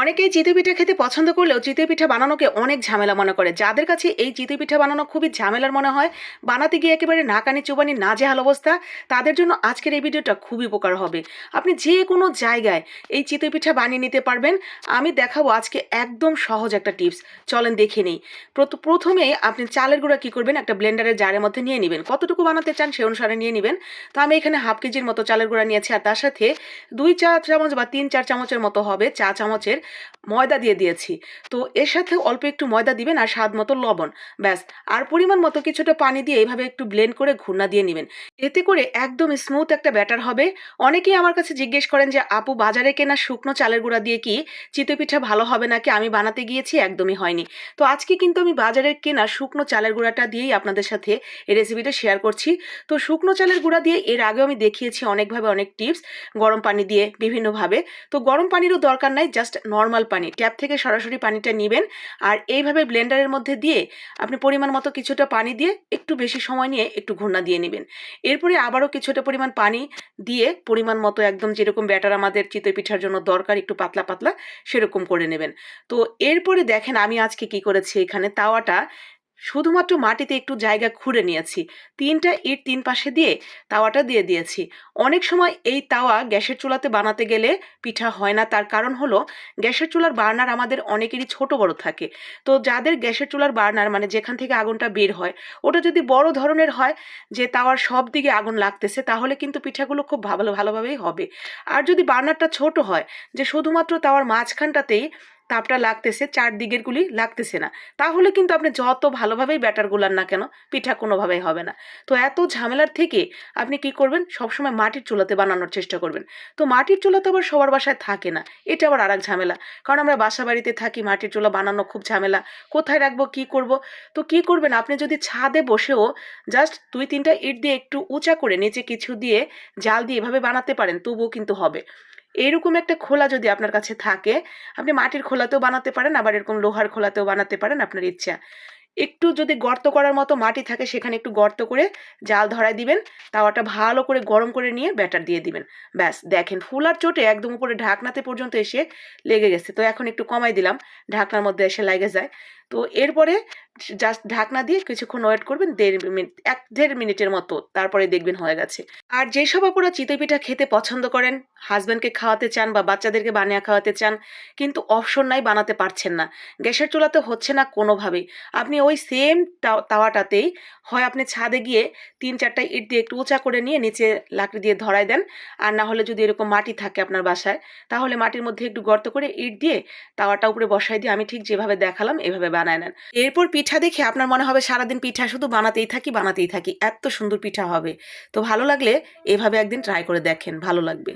অনেকেই চিতই পিঠা খেতে পছন্দ করলেও চিতই পিঠা বানানোকে অনেক ঝামেলা মনে করে। যাদের কাছে এই চিতই পিঠা বানানো খুবই ঝামেলার মনে হয়, বানাতে গিয়ে একেবারে নাকানি চুবানি না নাজেহাল অবস্থা, তাদের জন্য আজকের এই ভিডিওটা খুবই উপকার হবে। আপনি যে কোনো জায়গায় এই চিতই পিঠা বানিয়ে নিতে পারবেন। আমি দেখাবো আজকে একদম সহজ একটা টিপস। চলেন দেখে নিই। প্রথমে আপনি চালের গুঁড়া কী করবেন? একটা ব্লেন্ডারের জারের মধ্যে নিয়ে নেবেন। কতটুকু বানাতে চান সে অনুসারে নিয়ে নেবেন। তো আমি এখানে হাফ কেজির মতো চালের গুঁড়া নিয়েছি, আর তার সাথে দুই চা চামচ বা তিন চার চামচের মতো হবে চা চামচের ময়দা দিয়ে দিয়েছি। তো এর সাথে অল্প একটু ময়দা দিবেন আর স্বাদ মতো লবণ। ব্যাস, আর পরিমাণ মতো কিছুটা পানি দিয়ে এইভাবে একটু ব্লেন্ড করে ঘূর্ণা দিয়ে নেবেন। এতে করে একদম স্মুথ একটা ব্যাটার হবে। অনেকেই আমার কাছে জিজ্ঞেস করেন যে, আপু, বাজারে কেনা শুকনো চালের গুঁড়া দিয়ে কি চিতই পিঠা ভালো হবে নাকি? আমি বানাতে গিয়েছি, একদমই হয়নি। তো আজকে কিন্তু আমি বাজারের কেনা শুকনো চালের গুঁড়াটা দিয়েই আপনাদের সাথে এই রেসিপিটা শেয়ার করছি। তো শুকনো চালের গুঁড়া দিয়ে এর আগেও আমি দেখিয়েছি অনেকভাবে অনেক টিপস গরম পানি দিয়ে বিভিন্নভাবে। তো গরম পানিরও দরকার নাই জাস্ট নর্মাল পানি ট্যাপ থেকে সরাসরি পানিটা নেবেন আর এইভাবে ব্লেন্ডারের মধ্যে দিয়ে আপনি পরিমাণ মতো কিছুটা পানি দিয়ে একটু বেশি সময় নিয়ে একটু ঘূর্ণা দিয়ে নেবেন। এরপরে আবারও কিছুটা পরিমাণ পানি দিয়ে পরিমাণ মতো একদম যেরকম ব্যাটার আমাদের চিতই পিঠার জন্য দরকার, একটু পাতলা পাতলা সেরকম করে নেবেন। তো এরপরে দেখেন আমি আজকে কি করেছি এখানে, তাওয়াটা শুধুমাত্র মাটিতে একটু জায়গা খুঁড়ে নিয়েছি। তিনটা ইট তিন পাশে দিয়ে তাওয়াটা দিয়ে দিয়েছি। অনেক সময় এই তাওয়া গ্যাসের চুলাতে বানাতে গেলে পিঠা হয় না। তার কারণ হলো গ্যাসের চুলার বার্নার আমাদের অনেকেরই ছোট বড় থাকে। তো যাদের গ্যাসের চুলার বার্নার মানে যেখান থেকে আগুনটা বের হয়, ওটা যদি বড় ধরনের হয় যে তাওয়ার সব দিকে আগুন লাগতেছে, তাহলে কিন্তু পিঠাগুলো খুব ভালো, ভালোভাবেই হবে। আর যদি বার্নারটা ছোট হয় যে শুধুমাত্র তাওয়ার মাঝখানটাতেই তাপটা লাগতেছে চারদিকেরগুলি লাগতেছে না। তাহলে কিন্তু আপনি যত ভালোভাবেই ব্যাটার গুলান না কেন, পিঠা কোনোভাবেই হবে না। তো এত ঝামেলার থেকে আপনি কি করবেন? সবসময় মাটির চুলাতে বানানোর চেষ্টা করবেন। তো মাটির চুলা তো আবার সবার বাসায় থাকে না। এটা আবার আরেক ঝামেলা। কারণ আমরা বাসা বাড়িতে থাকি, মাটির চুলা বানানো খুব ঝামেলা। কোথায় রাখব, কি করব? তো কি করবেন? আপনি যদি ছাদে বসেও জাস্ট দুই তিনটা ইট দিয়ে একটু উঁচা করে নিচে কিছু দিয়ে জাল দিয়ে এভাবে বানাতে পারেন, তবুও কিন্তু হবে। এরকম একটা খোলা যদি আপনার কাছে থাকে, আপনি মাটির খোলাতেও বানাতে পারেন, আবার এরকম লোহার খোলাতেও বানাতে পারেন, আপনার ইচ্ছা। একটু যদি গর্ত করার মতো মাটি থাকে সেখানে একটু গর্ত করে জাল ধরায় দিবেন। তাওয়াটা ভালো করে গরম করে নিয়ে ব্যাটার দিয়ে দিবেন। ব্যাস, দেখেন ফুলার চোটে একদম উপরে ঢাকনাতে পর্যন্ত এসে লেগে গেছে। তো এখন একটু কমাই দিলাম, ঢাকনার মধ্যে এসে লেগে যায়। তো এরপরে জাস্ট ঢাকনা দিয়ে কিছুক্ষণ ওয়েট করবেন দেড় মিনিট, এক দেড় মিনিটের মতো। তারপরে দেখবেন হয়ে গেছে। আর যেসব আপুরা চিতই পিঠা খেতে পছন্দ করেন হাজব্যান্ডকে খাওয়াতে চান বা বাচ্চাদেরকে বানিয়ে খাওয়াতে চান, কিন্তু অপশন নাই বানাতে পারছেন না। গ্যাসের চুলাতে হচ্ছে না কোনোভাবেই। আপনি ওই সেম তাওয়াটাতেই হয় আপনি ছাদে গিয়ে তিন চারটা ইট দিয়ে একটু উঁচা করে নিয়ে নিচে লাকড়ি দিয়ে ধরায় দেন। আর না হলে যদি এরকম মাটি থাকে আপনার বাসায়, তাহলে মাটির মধ্যে একটু গর্ত করে ইট দিয়ে তাওয়াটা উপরে বসাই দিয়ে আমি ঠিক যেভাবে দেখালাম এভাবে বানায় নেন। এরপর পিঠা দেখে আপনার মনে হবে সারাদিন পিঠা শুধু বানাতেই থাকি বানাতেই থাকি, এত সুন্দর পিঠা হবে। তো ভালো লাগলে এভাবে একদিন ট্রাই করে দেখেন, ভালো লাগবে।